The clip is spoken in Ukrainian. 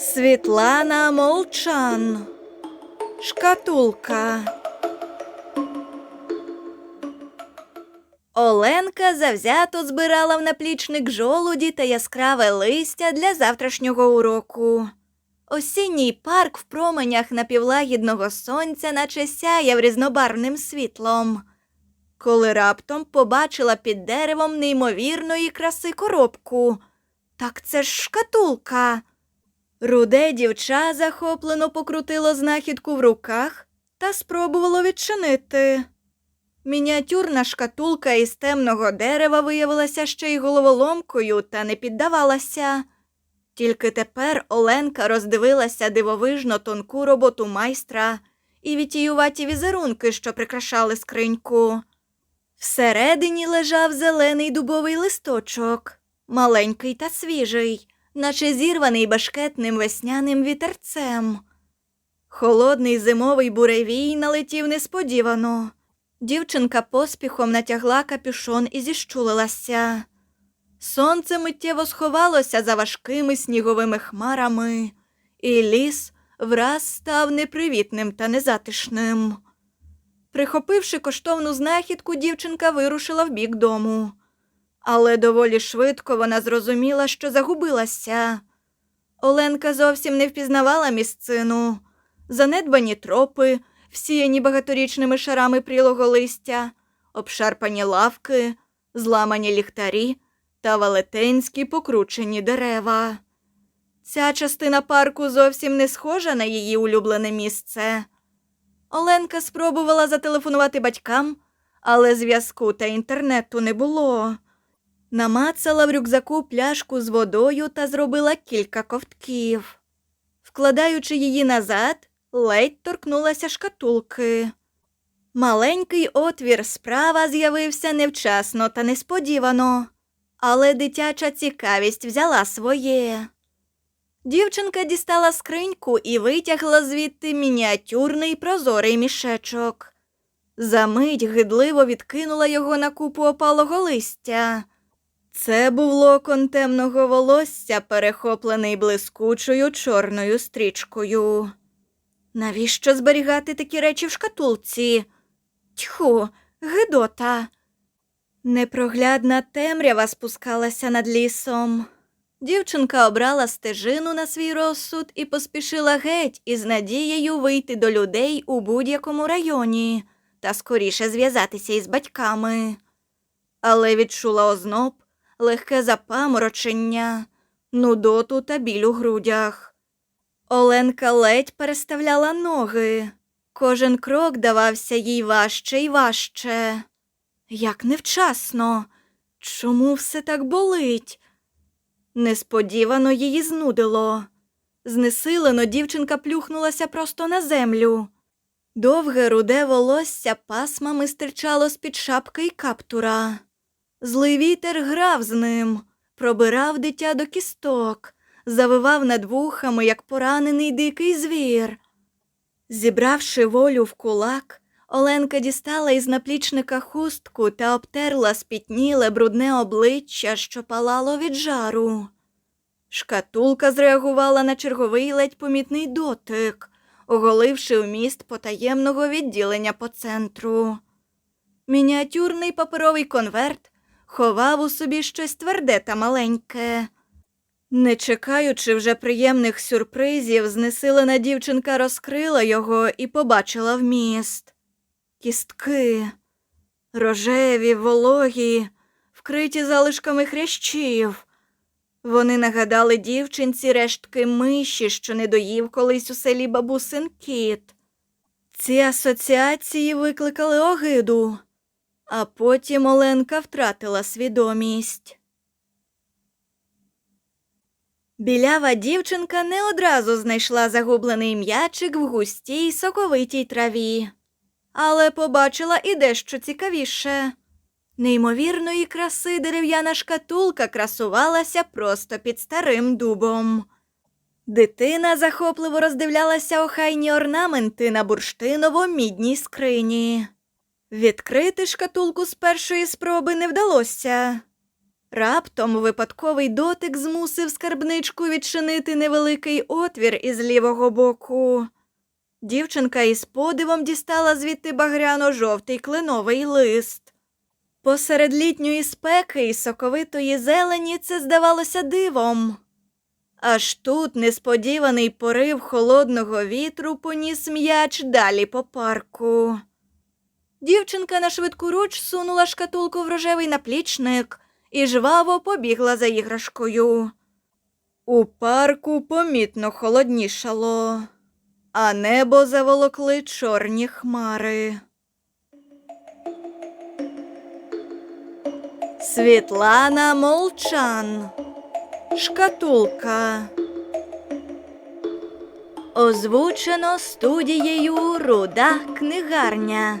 Світлана Молчан. Шкатулка. Оленка завзято збирала в наплічник жолуді та яскраве листя для завтрашнього уроку. Осінній парк в променях напівлагідного сонця наче сяяв різнобарвним світлом. Коли раптом побачила під деревом неймовірної краси коробку. Так це ж шкатулка. Руде дівча захоплено покрутило знахідку в руках та спробувало відчинити. Мініатюрна шкатулка із темного дерева виявилася ще й головоломкою та не піддавалася. Тільки тепер Оленка роздивилася дивовижно тонку роботу майстра і вітіюваті візерунки, що прикрашали скриньку. Всередині лежав зелений дубовий листочок, маленький та свіжий, наче зірваний башкетним весняним вітерцем. Холодний зимовий буревій налетів несподівано. Дівчинка поспіхом натягла капюшон і зіщулилася. Сонце миттєво сховалося за важкими сніговими хмарами, і ліс враз став непривітним та незатишним. Прихопивши коштовну знахідку, дівчинка вирушила в бік дому. Але доволі швидко вона зрозуміла, що загубилася. Оленка зовсім не впізнавала місцину, занедбані тропи, всіяні багаторічними шарами прілого листя, обшарпані лавки, зламані ліхтарі та велетенські покручені дерева. Ця частина парку зовсім не схожа на її улюблене місце. Оленка спробувала зателефонувати батькам, але зв'язку та інтернету не було. Намацала в рюкзаку пляшку з водою та зробила кілька ковтків. Вкладаючи її назад, ледь торкнулася шкатулки. Маленький отвір справа з'явився невчасно та несподівано, але дитяча цікавість взяла своє. Дівчинка дістала скриньку і витягла звідти мініатюрний прозорий мішечок. Замить гидливо відкинула його на купу опалого листя. Це був локон темного волосся, перехоплений блискучою чорною стрічкою. Навіщо зберігати такі речі в шкатулці? Тьху, гидота. Непроглядна темрява спускалася над лісом. Дівчинка обрала стежину на свій розсуд і поспішила геть із надією вийти до людей у будь-якому районі та скоріше зв'язатися із батьками. Але відчула озноб, легке запаморочення, нудоту та біль у грудях. Оленка ледь переставляла ноги. Кожен крок давався їй важче і важче. Як невчасно. Чому все так болить? Несподівано її знудило. Знесилено дівчинка плюхнулася просто на землю. Довге руде волосся пасмами стирчало з-під шапки й каптура. Злий вітер грав з ним, пробирав дитя до кісток, завивав над вухами, як поранений дикий звір. Зібравши волю в кулак, Оленка дістала із наплічника хустку та обтерла спітніле брудне обличчя, що палало від жару. Шкатулка зреагувала на черговий ледь помітний дотик, оголивши вміст потаємного відділення по центру. Мініатюрний паперовий конверт ховав у собі щось тверде та маленьке. Не чекаючи вже приємних сюрпризів, знесилена дівчинка розкрила його і побачила вміст. Кістки, рожеві, вологі, вкриті залишками хрящів. Вони нагадали дівчинці рештки миші, що не доїв колись у селі бабусин кіт. Ці асоціації викликали огиду, а потім Оленка втратила свідомість. Білява дівчинка не одразу знайшла загублений м'ячик в густій соковитій траві, але побачила і дещо цікавіше. Неймовірної краси дерев'яна шкатулка красувалася просто під старим дубом. Дитина захопливо роздивлялася охайні орнаменти на бурштиново-мідній скрині. Відкрити шкатулку з першої спроби не вдалося. Раптом випадковий дотик змусив скарбничку відчинити невеликий отвір із лівого боку. Дівчинка із подивом дістала звідти багряно-жовтий кленовий лист. Посеред літньої спеки і соковитої зелені це здавалося дивом. Аж тут несподіваний порив холодного вітру поніс м'яч далі по парку. Дівчинка на швидку руч сунула шкатулку в рожевий наплічник і жваво побігла за іграшкою. У парку помітно холоднішало, а небо заволокли чорні хмари. Світлана Молчан. Шкатулка. Озвучено студією Руда книгарня.